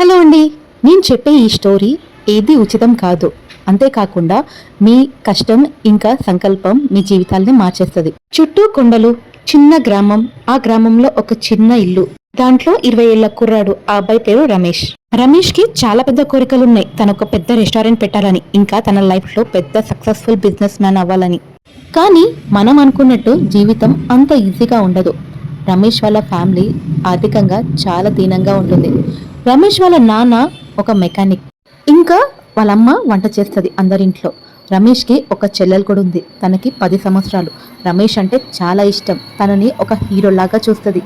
Hello అండి నేను చెప్పే ఈ స్టోరీ ఏది ఉచితం కాదు. అంతేకాకుండా మీ కష్టం ఇంకా సంకల్పం మీ జీవితాల్ని మార్చేస్తుంది. చుట్టూ కొండలు చిన్న గ్రామం ఆ గ్రామంలో ఒక చిన్న ఇల్లు. దాంట్లో ఇరవై ఏళ్ళ కుర్రాడు ఆ అబ్బాయి పేరు రమేష్. రమేష్కి చాలా పెద్ద కోరికలు ఉన్నాయి తను ఒక పెద్ద రెస్టారెంట్ పెట్టాలని ఇంకా తన లైఫ్లో పెద్ద సక్సెస్ఫుల్ బిజినెస్ మ్యాన్ అవ్వాలని. కానీ మనం అనుకున్నట్టు జీవితం అంత ఈజీగా ఉండదు. రమేష్ వాళ్ళ ఫ్యామిలీ ఆర్థికంగా చాలా దీనంగా ఉంటుంది. రమేష్ వాళ్ళ నాన్న ఒక మెకానిక్. ఇంకా వాళ్ళమ్మ వంట చేస్తుంది అందరింట్లో. రమేష్కి ఒక చెల్లెలు కూడా ఉంది. తనకి పది సంవత్సరాలు. రమేష్ అంటే చాలా ఇష్టం. తనని ఒక హీరోలాగా చూస్తుంది.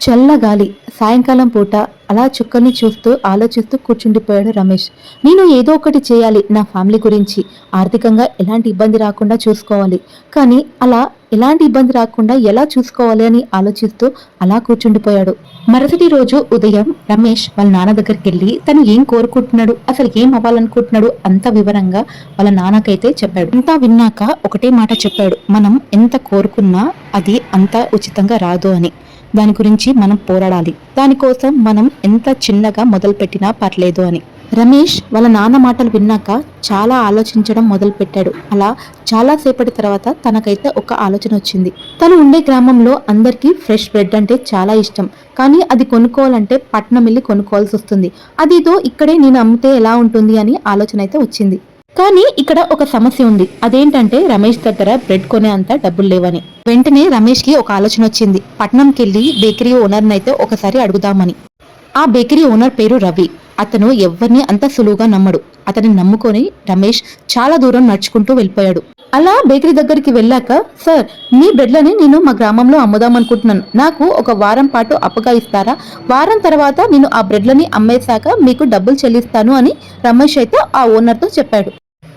చల్లగాలి సాయంకాలం పూట అలా చుక్కల్ని చూస్తూ ఆలోచిస్తూ కూర్చుండిపోయాడు రమేష్. నేను ఏదో ఒకటి చేయాలి నా ఫ్యామిలీ గురించి. ఆర్థికంగా ఎలాంటి ఇబ్బంది రాకుండా చూసుకోవాలి. కానీ అలా ఎలాంటి ఇబ్బంది రాకుండా ఎలా చూసుకోవాలి అని ఆలోచిస్తూ అలా కూర్చుండిపోయాడు. మరుసటి రోజు ఉదయం రమేష్ వాళ్ళ నాన్న దగ్గరికి వెళ్ళి తను ఏం కోరుకుంటున్నాడు అసలు ఏం అవ్వాలనుకుంటున్నాడు అంత వివరంగా వాళ్ళ నాన్నకైతే చెప్పాడు. అంతా విన్నాక ఒకటే మాట చెప్పాడు. మనం ఎంత కోరుకున్నా అది అంత ఉచితంగా రాదు అని. దాని గురించి మనం పోరాడాలి. దానికోసం మనం ఎంత చిన్నగా మొదలుపెట్టినా పర్లేదు అని. రమేష్ వాళ్ళ నాన్న మాటలు విన్నాక చాలా ఆలోచించడం మొదలుపెట్టాడు అలా చాలా సేపటి తర్వాత తనకైతే ఒక ఆలోచన వచ్చింది. తను ఉండే గ్రామంలో అందరికీ ఫ్రెష్ బ్రెడ్ అంటే చాలా ఇష్టం. కానీ అది కొనుక్కోవాలంటే పట్నం వెళ్ళి కొనుక్కోవాల్సి వస్తుంది. అదితో ఇక్కడే నేను అమ్మితే ఎలా ఉంటుంది అని ఆలోచన అయితే వచ్చింది. కానీ ఇక్కడ ఒక సమస్య ఉంది. అదేంటంటే రమేష్ దగ్గర బ్రెడ్ కొనే అంత డబ్బులు లేవని. వెంటనే రమేష్కి ఒక ఆలోచన వచ్చింది. పట్నంకి వెళ్ళి బేకరీ ఓనర్ అయితే ఒకసారి అడుగుదామని. ఆ బేకరీ ఓనర్ పేరు రవి. అతను ఎవరిని అంత సులువుగా నమ్మడు. అతన్ని నమ్ముకొని రమేష్ చాలా దూరం నడుచుకుంటూ వెళ్ళిపోయాడు. అలా బేకరీ దగ్గరికి వెళ్ళాక సార్ మీ బ్రెడ్లని నేను మా గ్రామంలో అమ్ముదాం అనుకుంటున్నాను నాకు ఒక వారం పాటు అప్పుగా ఇస్తారా? వారం తర్వాత నేను ఆ బ్రెడ్లని అమ్మేశాక మీకు డబ్బులు చెల్లిస్తాను అని రమేష్ అయితే ఆ ఓనర్తో చెప్పాడు.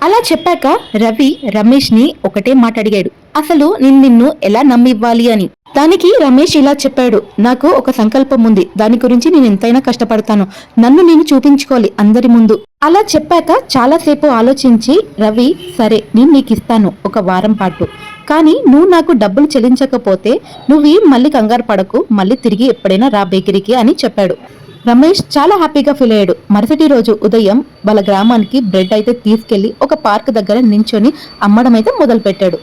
అలా చెప్పాక రవి రమేష్ని ఒకటే మాట అడిగాడు అసలు నేను నిన్ను ఎలా నమ్మివ్వాలి అని. దానికి రమేష్ ఇలా చెప్పాడు నాకు ఒక సంకల్పం ఉంది. దాని గురించి నేను ఎంతైనా కష్టపడతాను. నన్ను నేను చూపించుకోవాలి అందరి ముందు. అలా చెప్పాక చాలాసేపు ఆలోచించి రవి సరే నేను నీకు ఇస్తాను ఒక వారం పాటు. కానీ నువ్వు నాకు డబ్బులు చెల్లించకపోతే నువ్వు మళ్ళీ కంగారు పడకు మళ్ళీ తిరిగి ఎప్పుడైనా రా బేకరీకి అని చెప్పాడు. రమేష్ చాలా హ్యాపీగా ఫీల్ అయ్యాడు. మరుసటి రోజు ఉదయం వాళ్ళ గ్రామానికి బ్రెడ్ అయితే తీసుకెళ్ళి ఒక పార్క్ దగ్గర నించొని అమ్మడం అయితే మొదలుపెట్టాడు.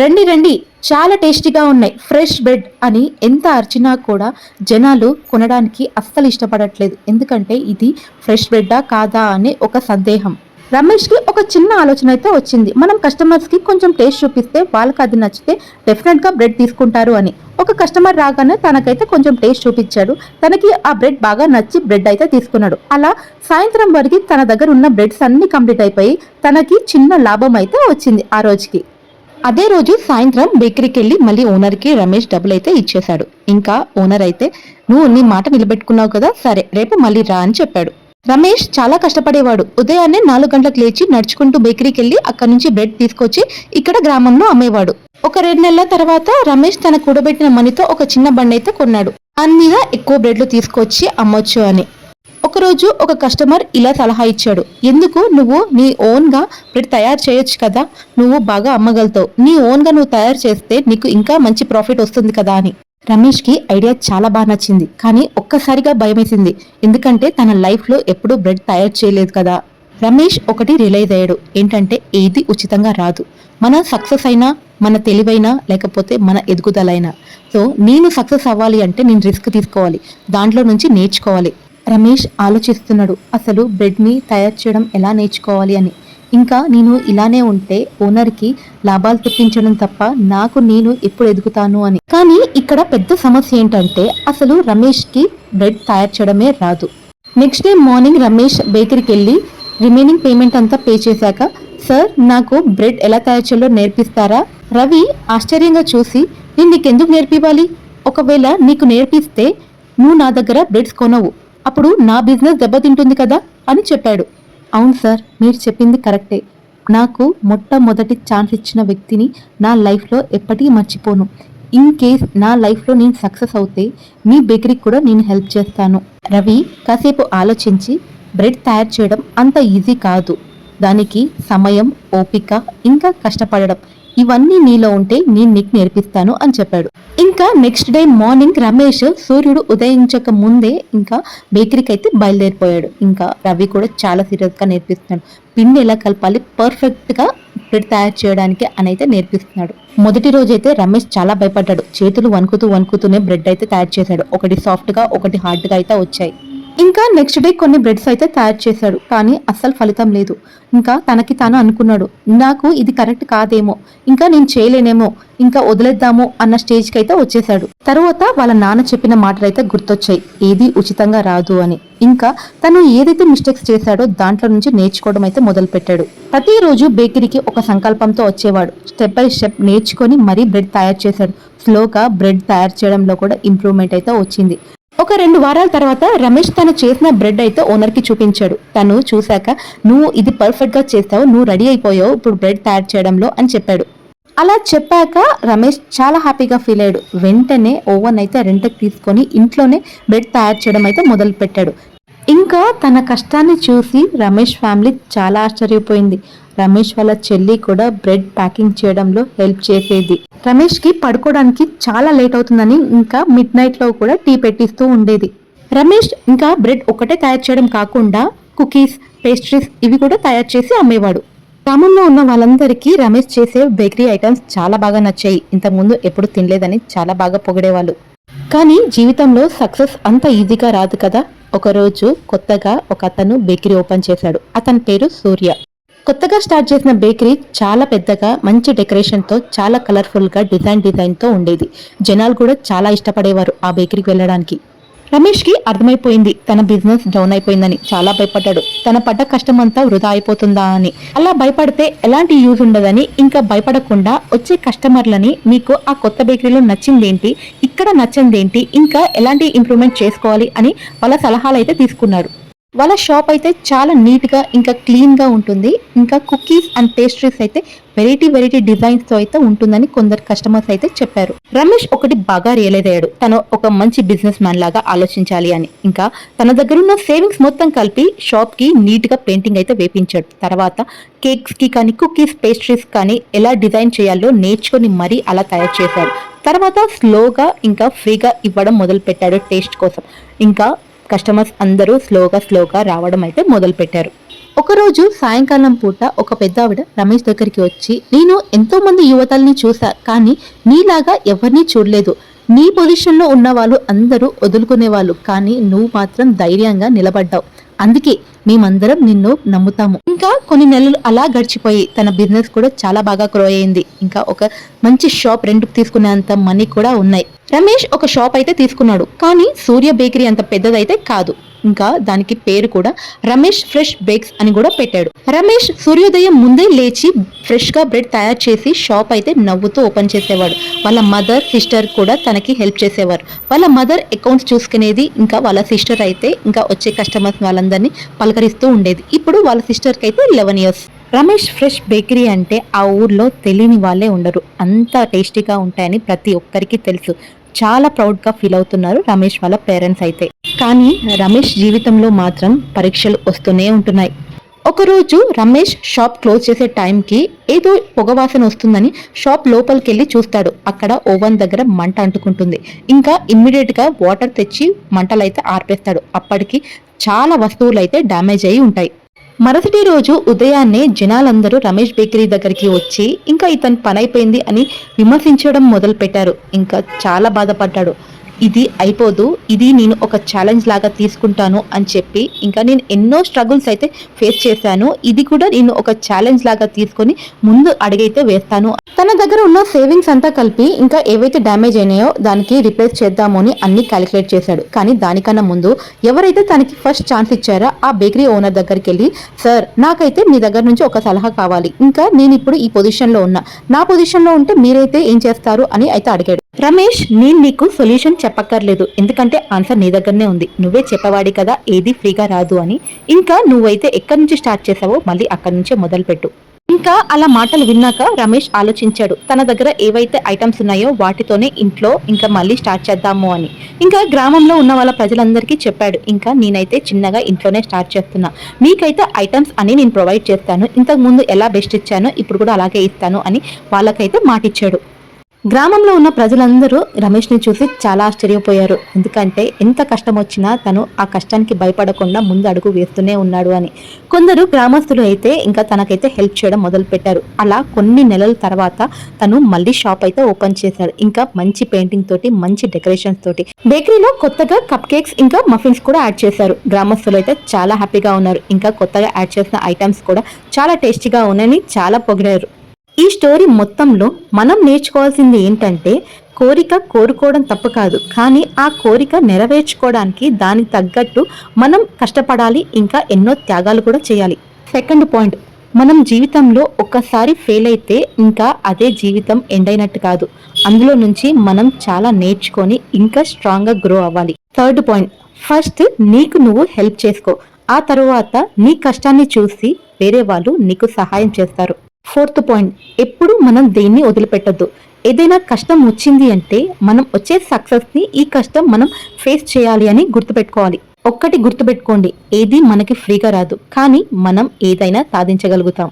రండి రండి. చాలా టేస్టీగా ఉన్నాయి. ఫ్రెష్ బ్రెడ్ అని ఎంత అర్చినా కూడా జనాలు కొనడానికి అస్సలు ఇష్టపడట్లేదు. ఎందుకంటే ఇది ఫ్రెష్ బ్రెడ్డా కాదా అనే ఒక సందేహం. రమేష్కి ఒక చిన్న ఆలోచన అయితే వచ్చింది. మనం కస్టమర్స్కి కొంచెం టేస్ట్ చూపిస్తే వాళ్ళకి అది నచ్చితే డెఫినెట్గా బ్రెడ్ తీసుకుంటారు అని. ఒక కస్టమర్ రాగానే తనకైతే కొంచెం టేస్ట్ చూపించాడు. తనకి ఆ బ్రెడ్ బాగా నచ్చి బ్రెడ్ అయితే తీసుకున్నాడు. అలా సాయంత్రం వరకు తన దగ్గర ఉన్న బ్రెడ్స్ అన్ని కంప్లీట్ అయిపోయి తనకి చిన్న లాభం అయితే వచ్చింది ఆ రోజుకి. అదే రోజు సాయంత్రం బేకరీకి వెళ్ళి మళ్ళీ ఓనర్కి రమేష్ డబ్బులు అయితే ఇచ్చేశాడు. ఇంకా ఓనర్ అయితే నువ్వు నీ మాట నిలబెట్టుకున్నావు కదా సరే రేపు మళ్ళీ రా అని చెప్పాడు. రమేష్ చాలా కష్టపడేవాడు. ఉదయాన్నే నాలుగు గంటలకు లేచి నడుచుకుంటూ బేకరీకి వెళ్ళి అక్కడి నుంచి బ్రెడ్ తీసుకొచ్చి ఇక్కడ గ్రామంలో అమ్మేవాడు. ఒక రెండు నెలల తర్వాత రమేష్ తన కూడబెట్టిన మనీతో ఒక చిన్న బండి అయితే కొన్నాడు. దాని మీద ఎక్కువ బ్రెడ్లు తీసుకొచ్చి అమ్మొచ్చు అని. ఒకరోజు ఒక కస్టమర్ ఇలా సలహా ఇచ్చాడు. ఎందుకు? నువ్వు నీ ఓన్గా బ్రెడ్ తయారు చేయొచ్చు కదా. నువ్వు బాగా అమ్మగలుగుతావు. నీ ఓన్గా నువ్వు తయారు చేస్తే నీకు ఇంకా మంచి ప్రాఫిట్ వస్తుంది కదా అని. రమేష్కి ఐడియా చాలా బాగా నచ్చింది. కానీ ఒక్కసారిగా భయమేసింది. ఎందుకంటే తన లైఫ్లో ఎప్పుడూ బ్రెడ్ తయారు చేయలేదు కదా. రమేష్ ఒకటి రిలైజ్ అయ్యాడు. ఏంటంటే ఏది ఉచితంగా రాదు. మన సక్సెస్ అయినా మన తెలివైనా లేకపోతే మన ఎదుగుదలైనా. సో నేను సక్సెస్ అవ్వాలి అంటే నేను రిస్క్ తీసుకోవాలి. దాంట్లో నుంచి నేర్చుకోవాలి. రమేష్ ఆలోచిస్తున్నాడు అసలు బ్రెడ్ని తయారు చేయడం ఎలా నేర్చుకోవాలి అని. ఇంకా నేను ఇలానే ఉంటే ఓనర్కి లాభాలు తెప్పించడం తప్ప నాకు నేను ఎప్పుడు ఎదుగుతాను అని. కానీ ఇక్కడ పెద్ద సమస్య ఏంటంటే అసలు రమేష్కి బ్రెడ్ తయారు చేయడమే రాదు. నెక్స్ట్ డే మార్నింగ్ రమేష్ బేకరీకి వెళ్ళి రిమైనింగ్ పేమెంట్ అంతా పే చేశాక సార్ నాకు బ్రెడ్ ఎలా తయారు చేయాలో నేర్పిస్తారా? రవి ఆశ్చర్యంగా చూసి నేను నీకెందుకు నేర్పివ్వాలి? ఒకవేళ నీకు నేర్పిస్తే నువ్వు నా దగ్గర బ్రెడ్స్ కొనవు. అప్పుడు నా బిజినెస్ దెబ్బతింటుంది కదా అని చెప్పాడు. అవును సార్ మీరు చెప్పింది కరెక్టే. నాకు మొట్టమొదటి ఛాన్స్ ఇచ్చిన వ్యక్తిని నా లైఫ్లో ఎప్పటికీ మర్చిపోను. ఇన్ కేస్ నా లైఫ్లో నేను సక్సెస్ అవుతే మీ బేకరీకి కూడా నేను హెల్ప్ చేస్తాను. రవి కాసేపు ఆలోచించి బ్రెడ్ తయారు చేయడం అంత ఈజీ కాదు. దానికి సమయం ఓపిక ఇంకా కష్టపడడం. ఇవన్నీ నీలో ఉంటే నేను నీకు నేర్పిస్తాను అని చెప్పాడు. ఇంకా నెక్స్ట్ డే మార్నింగ్ రమేష్ సూర్యుడు ఉదయించక ముందే ఇంకా బేకరీకి అయితే బయలుదేరిపోయాడు. ఇంకా రవి కూడా చాలా సీరియస్గా నేర్పిస్తున్నాడు. పిండి ఎలా కలపాలి పర్ఫెక్ట్గా బ్రెడ్ తయారు చేయడానికి అని అయితే నేర్పిస్తున్నాడు. మొదటి రోజైతే రమేష్ చాలా భయపడ్డాడు. చేతులు వణుకుతూ వణుకుతూనే బ్రెడ్ అయితే తయారు చేశాడు. ఒకటి సాఫ్ట్గా ఒకటి హార్డ్గా అయితే వచ్చాయి. ఇంకా నెక్స్ట్ డే కొన్ని బ్రెడ్స్ అయితే తయారు చేశాడు కానీ అస్సలు ఫలితం లేదు. ఇంకా తనకి తాను అనుకున్నాడు నాకు ఇది కరెక్ట్ కాదేమో ఇంకా నేను చేయలేనేమో ఇంకా వదిలేద్దాము అన్న స్టేజ్కి అయితే వచ్చేసాడు తర్వాత వాళ్ళ నాన్న చెప్పిన మాటలు అయితే గుర్తొచ్చాయి ఏది ఉచితంగా రాదు అని. ఇంకా తను ఏదైతే మిస్టేక్స్ చేశాడో దాంట్లో నుంచి నేర్చుకోవడం అయితే మొదలు పెట్టాడు ప్రతిరోజు బేకరీకి ఒక సంకల్పంతో వచ్చేవాడు. స్టెప్ బై స్టెప్ నేర్చుకొని మరీ బ్రెడ్ తయారు చేశాడు. స్లోగా బ్రెడ్ తయారు చేయడంలో కూడా ఇంప్రూవ్మెంట్ అయితే వచ్చింది. ఒక రెండు వారాల తర్వాత రమేష్ తను చేసిన బ్రెడ్ అయితే ఓనర్కి చూపించాడు. తను చూశాక నువ్వు ఇది పర్ఫెక్ట్గా చేస్తావు నువ్వు రెడీ అయిపోయావు ఇప్పుడు బ్రెడ్ తయారు చేయడంలో అని చెప్పాడు. అలా చెప్పాక రమేష్ చాలా హ్యాపీగా ఫీల్ అయ్యాడు. వెంటనే ఓవెన్ అయితే రెంట్కి తీసుకొని ఇంట్లోనే బ్రెడ్ తయారు చేయడం అయితే మొదలు పెట్టాడు ఇంకా తన కష్టాన్ని చూసి రమేష్ ఫ్యామిలీ చాలా ఆశ్చర్యపోయింది. రమేష్ వాళ్ళ చెల్లి కూడా బ్రెడ్ ప్యాకింగ్ చేయడంలో హెల్ప్ చేసేది. రమేష్కి పడుకోవడానికి చాలా లేట్ అవుతుందని ఇంకా మిడ్ నైట్లో కూడా టీ పెట్టిస్తూ ఉండేది. రమేష్ ఇంకా బ్రెడ్ ఒకటే తయారు చేయడం కాకుండా కుకీస్ పేస్ట్రీస్ ఇవి కూడా తయారు చేసి అమ్మేవాడు. గ్రామంలో ఉన్న వాళ్ళందరికీ రమేష్ చేసే బేకరీ ఐటమ్స్ చాలా బాగా నచ్చాయి. ఇంతకుముందు ఎప్పుడు తినలేదని చాలా బాగా పొగిడేవాళ్ళు. కానీ జీవితంలో సక్సెస్ అంత ఈజీగా రాదు కదా. ఒకరోజు కొత్తగా ఒక అతను బేకరీ ఓపెన్ చేశాడు. అతని పేరు సూర్య. కొత్తగా స్టార్ట్ చేసిన బేకరీ చాలా పెద్దగా మంచి డెకరేషన్తో చాలా కలర్ఫుల్గా డిజైన్ డిజైన్తో ఉండేది. జనాలు కూడా చాలా ఇష్టపడేవారు ఆ బేకరీకి వెళ్ళడానికి. రమేష్కి అర్థమైపోయింది తన బిజినెస్ డౌన్ అయిపోయిందని చాలా భయపడ్డాడు. తన పడ్డ కష్టం అంతా వృధా అయిపోతుందా అని. అలా భయపడితే ఎలాంటి యూజ్ ఉండదని ఇంకా భయపడకుండా వచ్చే కస్టమర్లని మీకు ఆ కొత్త బేకరీలో నచ్చిందేంటి ఇక్కడ నచ్చిందేంటి ఇంకా ఎలాంటి ఇంప్రూవ్మెంట్ చేసుకోవాలి అని వాళ్ళ సలహాలు అయితే తీసుకున్నాడు వాళ్ళ షాప్ అయితే చాలా నీట్గా ఇంకా క్లీన్గా ఉంటుంది. ఇంకా కుకీస్ అండ్ పేస్ట్రీస్ అయితే వెరైటీ వెరైటీ డిజైన్స్తో అయితే ఉంటుందని కొందరు కస్టమర్స్ అయితే చెప్పారు. రమేష్ ఒకటి బాగా రియలైజ్ అయ్యాడు. తను ఒక మంచి బిజినెస్ మ్యాన్ లాగా ఆలోచించాలి అని. ఇంకా తన దగ్గర ఉన్న సేవింగ్స్ మొత్తం కలిపి షాప్కి నీట్గా పెయింటింగ్ అయితే వేపించాడు. తర్వాత కేక్స్కి కానీ కుకీస్ పేస్ట్రీస్ కానీ ఎలా డిజైన్ చేయాలో నేర్చుకొని మరీ అలా తయారు చేశాడు. తర్వాత స్లోగా ఇంకా ఫ్రీగా ఇవ్వడం మొదలు పెట్టాడు టేస్ట్ కోసం. ఇంకా కస్టమర్స్ అందరూ స్లోగా స్లోగా రావడం అయితే మొదలుపెట్టారు. ఒకరోజు సాయంకాలం పూట ఒక పెద్ద ఆవిడ రమేష్ దగ్గరికి వచ్చి నేను ఎంతో మంది యువతల్ని చూసా కానీ నీలాగా ఎవరిని చూడలేదు. నీ పొజిషన్లో ఉన్న వాళ్ళు అందరూ వదులుకునే వాళ్ళు కానీ నువ్వు మాత్రం ధైర్యంగా నిలబడ్డావు. అందుకే మేమందరం నిన్ను నమ్ముతాము. ఇంకా కొన్ని నెలలు అలా గడిచిపోయి తన బిజినెస్ కూడా చాలా బాగా గ్రో అయింది ఇంకా ఒక మంచి షాప్ రెంట్కి తీసుకునేంత మనీ కూడా ఉన్నాయి. రమేష్ ఒక షాప్ అయితే తీసుకున్నాడు. కానీ సూర్య బేకరీ అంత పెద్దదైతే కాదు. ఇంకా దానికి పేరు కూడా రమేష్ ఫ్రెష్ బేక్స్ అని కూడా పెట్టాడు. రమేష్ సూర్యోదయం ముందే లేచి ఫ్రెష్గా బ్రెడ్ తయారు చేసి షాప్ అయితే నవ్వుతూ ఓపెన్ చేసేవాడు. వాళ్ళ మదర్ సిస్టర్ కూడా తనకి హెల్ప్ చేసేవారు. వాళ్ళ మదర్ అకౌంట్స్ చూసుకునేది ఇంకా వాళ్ళ సిస్టర్ అయితే ఇంకా వచ్చే కస్టమర్స్ వాళ్ళందరినీ పలకరిస్తూ ఉండేది. ఇప్పుడు వాళ్ళ సిస్టర్కి అయితే eleven years Ramesh fresh bakery అంటే ఆ ఊర్లో తెలియని వాళ్ళే ఉండరు. అంత టేస్టీగా ఉంటాయని ప్రతి ఒక్కరికి తెలుసు. చాలా ప్రౌడ్గా ఫీల్ అవుతున్నారు రమేష్ వాళ్ళ పేరెంట్స్ అయితే. కానీ రమేష్ జీవితంలో మాత్రం పరీక్షలు వస్తూనే ఉంటున్నాయి. ఒకరోజు రమేష్ షాప్ క్లోజ్ చేసే టైంకి ఏదో పొగవాసన వస్తుందని షాప్ లోపలికి వెళ్ళి చూస్తాడు. అక్కడ ఓవెన్ దగ్గర మంట అంటుకుంటుంది. ఇంకా ఇమ్మీడియట్గా వాటర్ తెచ్చి మంటలు అయితే ఆర్పేస్తాడు. అప్పటికి చాలా వస్తువులు అయితే డ్యామేజ్ అయి ఉంటాయి. మరుసటి రోజు ఉదయాన్నే జనాలందరూ రమేష్ బేకరీ దగ్గరికి వచ్చి ఇంకా ఇతను పనైపోయింది అని విమర్శించడం మొదలు పెట్టారు ఇంకా చాలా బాధపడ్డాడు. ఇది అయిపోదు ఇది నేను ఒక ఛాలెంజ్ లాగా తీసుకుంటాను అని చెప్పి ఇంకా నేను ఎన్నో స్ట్రగుల్స్ అయితే ఫేస్ చేశాను. ఇది కూడా నేను ఒక ఛాలెంజ్ లాగా తీసుకొని ముందు అడిగైతే వేస్తాను. తన దగ్గర ఉన్న సేవింగ్స్ అంతా కలిపి ఇంకా ఏవైతే డ్యామేజ్ అయినాయో దానికి రిప్లేస్ చేద్దాము అని అన్ని క్యాలిక్యులేట్ చేశాడు. కానీ దానికన్నా ముందు ఎవరైతే తనకి ఫస్ట్ ఛాన్స్ ఇచ్చారో ఆ బేకరీ ఓనర్ దగ్గరికి వెళ్ళి సార్ నాకైతే మీ దగ్గర నుంచి ఒక సలహా కావాలి. ఇంకా నేను ఇప్పుడు ఈ పొజిషన్లో ఉన్నా. నా పొజిషన్లో ఉంటే మీరైతే ఏం చేస్తారు? అని అయితే అడిగాడు. రమేష్ నేను నీకు సొల్యూషన్ చెప్పక్కర్లేదు. ఎందుకంటే ఆన్సర్ నీ దగ్గరనే ఉంది. నువ్వే చెప్పవాడి కదా ఏది ఫ్రీగా రాదు అని. ఇంకా నువ్వైతే ఎక్కడి నుంచి స్టార్ట్ చేసావో మళ్ళీ అక్కడి నుంచే మొదలుపెట్టు. ఇంకా అలా మాటలు విన్నాక రమేష్ ఆలోచించాడు. తన దగ్గర ఏవైతే ఐటమ్స్ ఉన్నాయో వాటితోనే ఇంట్లో ఇంకా మళ్ళీ స్టార్ట్ చేద్దాము అని. ఇంకా గ్రామంలో ఉన్న వాళ్ళ ప్రజలందరికీ చెప్పాడు. ఇంకా నేనైతే చిన్నగా ఇంట్లోనే స్టార్ట్ చేస్తున్నా. మీకైతే ఐటమ్స్ అని నేను ప్రొవైడ్ చేస్తాను. ఇంతకు ముందు ఎలా బెస్ట్ ఇచ్చానో ఇప్పుడు కూడా అలాగే ఇస్తాను అని వాళ్ళకైతే మాటిచ్చాడు. గ్రామంలో ఉన్న ప్రజలందరూ రమేష్ని చూసి చాలా ఆశ్చర్యపోయారు. ఎందుకంటే ఎంత కష్టం వచ్చినా తను ఆ కష్టానికి భయపడకుండా ముందు అడుగు వేస్తూనే ఉన్నాడు అని. కొందరు గ్రామస్తులు అయితే ఇంకా తనకైతే హెల్ప్ చేయడం మొదలుపెట్టారు. అలా కొన్ని నెలల తర్వాత తను మళ్ళీ షాప్ అయితే ఓపెన్ చేశాడు. ఇంకా మంచి పెయింటింగ్ తోటి మంచి డెకరేషన్స్ తోటి. బేకరీలో కొత్తగా కప్ కేక్స్ ఇంకా మఫిన్స్ కూడా యాడ్ చేశారు. గ్రామస్తులు అయితే చాలా హ్యాపీగా ఉన్నారు. ఇంకా కొత్తగా యాడ్ చేసిన ఐటమ్స్ కూడా చాలా టేస్టీగా ఉన్నాయని చాలా పొగిడారు. ఈ స్టోరీ మొత్తంలో మనం నేర్చుకోవాల్సింది ఏంటంటే కోరిక కోరుకోవడం తప్పు కాదు. కానీ ఆ కోరిక నెరవేర్చుకోవడానికి దానికి తగ్గట్టు మనం కష్టపడాలి ఇంకా ఎన్నో త్యాగాలు కూడా చేయాలి. సెకండ్ పాయింట్ మనం జీవితంలో ఒక్కసారి ఫెయిల్ అయితే ఇంకా అదే జీవితం ఎండ్ అయినట్టు కాదు. అందులో నుంచి మనం చాలా నేర్చుకొని ఇంకా స్ట్రాంగ్గా గ్రో అవ్వాలి. థర్డ్ పాయింట్ ఫస్ట్ నీకు నువ్వు హెల్ప్ చేసుకో. ఆ తరువాత నీ కష్టాన్ని చూసి వేరే వాళ్ళు నీకు సహాయం చేస్తారు. ఫోర్త్ పాయింట్ ఎప్పుడు మనం దేన్ని వదిలిపెట్టద్దు. ఏదైనా కష్టం వచ్చింది అంటే మనం వచ్చే సక్సెస్ని ఈ కష్టం మనం ఫేస్ చేయాలి అని గుర్తుపెట్టుకోవాలి. ఒక్కటి గుర్తుపెట్టుకోండి ఏది మనకి ఫ్రీగా రాదు. కానీ మనం ఏదైనా సాధించగలుగుతాం.